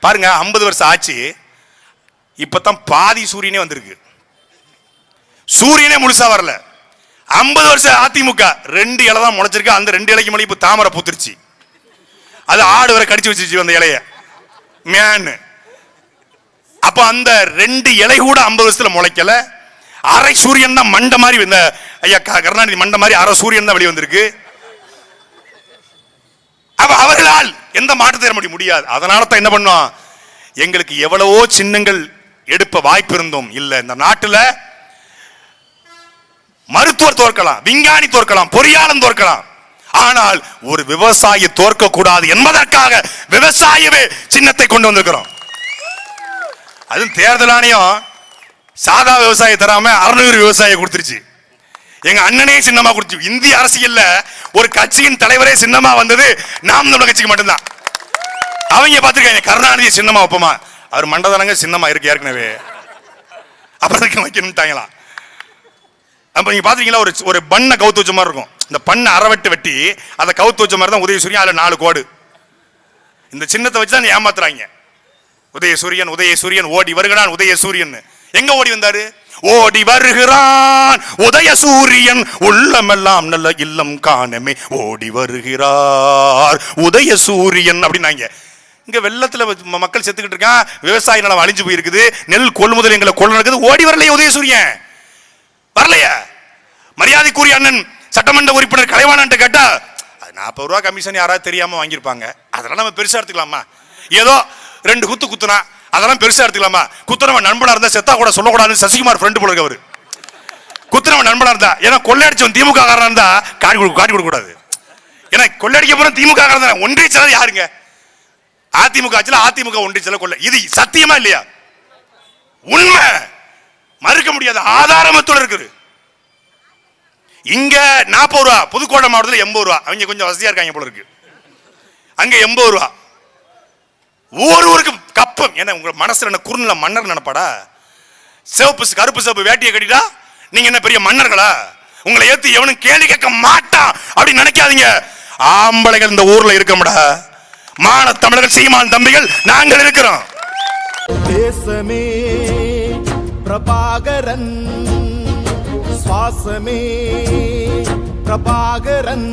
பாருங்க ஐம்பது வருஷம் ஆச்சு. இப்பதான் பாதி சூரியனே வந்திருக்கு. சூரியனே முழுசா வரல. ஐம்பது வருஷம் அதிமுக ரெண்டு இலை தான் முளைச்சிருக்கு. அந்த ரெண்டு இலைக்கு மேலே இப்போ தாமரை பூத்துருச்சு. அது ஆடு வரை கடிச்சு வச்சிருச்சு அந்த இலைய. மேனு அப்போ அந்த ரெண்டு இலை கூட ஐம்பது வருஷத்துல முளைக்கல. அரை சூரியன் தான் மண்டை மாதிரி இந்த ஐயா க- கருணாநிதி மண்டை மாதிரி அரை சூரியன் தான் வெளியே வந்திருக்கு. அவ அவர்களால் எந்த மாற்று தர முடியும் முடியாது. அதனால தான் என்ன பண்ணோம் எங்களுக்கு எவ்வளவோ சின்னங்கள் எடுப்ப வாய்ப்பு இருந்தோம் இல்லை. இந்த நாட்டுல மருத்துவர் தோற்கலாம் விஞ்ஞானி தோற்கலாம் பொறியாளன் தோற்கலாம். ஆனால் ஒரு விவசாயி தோற்க கூடாது என்பதற்காக விவசாயமே சின்னத்தை கொண்டு வந்திருக்கிறோம். அதுவும் தேர்தல் ஆணையம் சாதா விவசாயி தராம அறுநூறு விவசாயி கொடுத்துருச்சு. எங்க அண்ணனே சின்னமா கொடுத்து இந்திய அரசியல்ல ஒரு கட்சியின் தலைவரே சின்னமா வந்தது நாம் தமிழர் கட்சிக்கு மட்டும்தான். அவங்க பார்த்துருக்காங்க கருணாநிதி சின்னமா வைப்போமா அவர் மண்டதனங்க சின்னமா இருக்கு ஏற்கனவே. அப்புறம் அதுக்கு வைக்கணும்ட்டாங்களாம் அப்ப நீங்க பாத்தீங்களா ஒரு ஒரு பண்ணை கவுத்து வச்ச மாதிரி இருக்கும். இந்த பண்ணை அறவெட்டு வெட்டி அதை கவுத்து வச்ச மாதிரி தான் உதயசூரியன் அதுல நாலு கோடு. இந்த சின்னத்தை வச்சு தான் ஏமாத்துறாங்க. உதயசூரியன் உதயசூரியன் ஓடி வருகிறான் உதயசூரியன் எங்க ஓடி வந்தாரு? ஓடி வருகிறான். உதய சூரியன் உள்ளமெல்லாம் நல்ல இல்லம் காணமே. ஓடி வருகிறார். உதய சூரியன் அப்படின்னாங்க. இங்க வெள்ளத்துல ம- மக்கள் செத்துக்கிட்டு இருக்கான். விவசாய நிலம் அழிஞ்சு போயிருக்குது. நெல் கொள்முதல் எங்களை கொள்ள நடக்குது. ஓடி வரலையே உதயசூரியன் வரலையா. மரியாதைக்குரிய அண்ணன் சட்டமன்ற உறுப்பினர் கலைவாணன்ட்டு கேட்டா அது நாற்பது ரூபா கமிஷன் யாராவது தெரியாம வாங்கியிருப்பாங்க. அதெல்லாம் நம்ம பெருசா எடுத்துக்கலாமா? ஏதோ ரெண்டு குத்து குத்துனா அதெல்லாம் பெருசா எடுத்துக்கலாமா? குத்துறவன் நண்பனா இருந்தா செத்தா கூட சொல்லக்கூடாதுன்னு சசிகுமார் ஃப்ரெண்டு போல அவர். அவரு நண்பனா இருந்தா ஏன்னா கொள்ளையடிச்சவன் திமுக காரனா இருந்தா காட்டி கொடுக்க காட்டி கொடுக்க கூடாது ஏன்னா கொள்ளையடிக்க போற திமுக காரன் தான் ஒன்றிய செயலர் யாருங்க? அதிமுக ஆட்சியில் அதிமுக ஒன்றிய செயலர் கொள்ளை. இது சத்தியமா இல்லையா? உண்மை. மறுக்க முடியாத ஆதாரமத்தோட இருக்குது. இங்க நாற்பது ரூபா புதுக்கோட்டை மாவட்டத்தில் எண்பது ரூபா. அவங்க கொஞ்சம் வசதியா இருக்காங்க போல இருக்கு. அங்க எண்பது ரூபா. ஒருவருக்கும் ஊருக்கும் கப்பம். ஏன்னா உங்க மனசுல என்ன குறுநில மன்னர் நினைப்பாடா? சிவப்பு கருப்பு சிவப்பு வேட்டியை கட்டிட்டா நீங்க என்ன பெரிய மன்னர்களா? உங்களை ஏத்து எவனும் கேள்வி கேட்க மாட்டான் அப்படின்னு நினைக்காதீங்க. ஆம்பளைகள் இந்த ஊர்ல இருக்கமுடா மான தமிழர்கள் சீமான் தம்பிகள் நாங்கள் இருக்கிறோம். தேசமே பிரபாகரன் சுவாசமே பிரபாகரன்.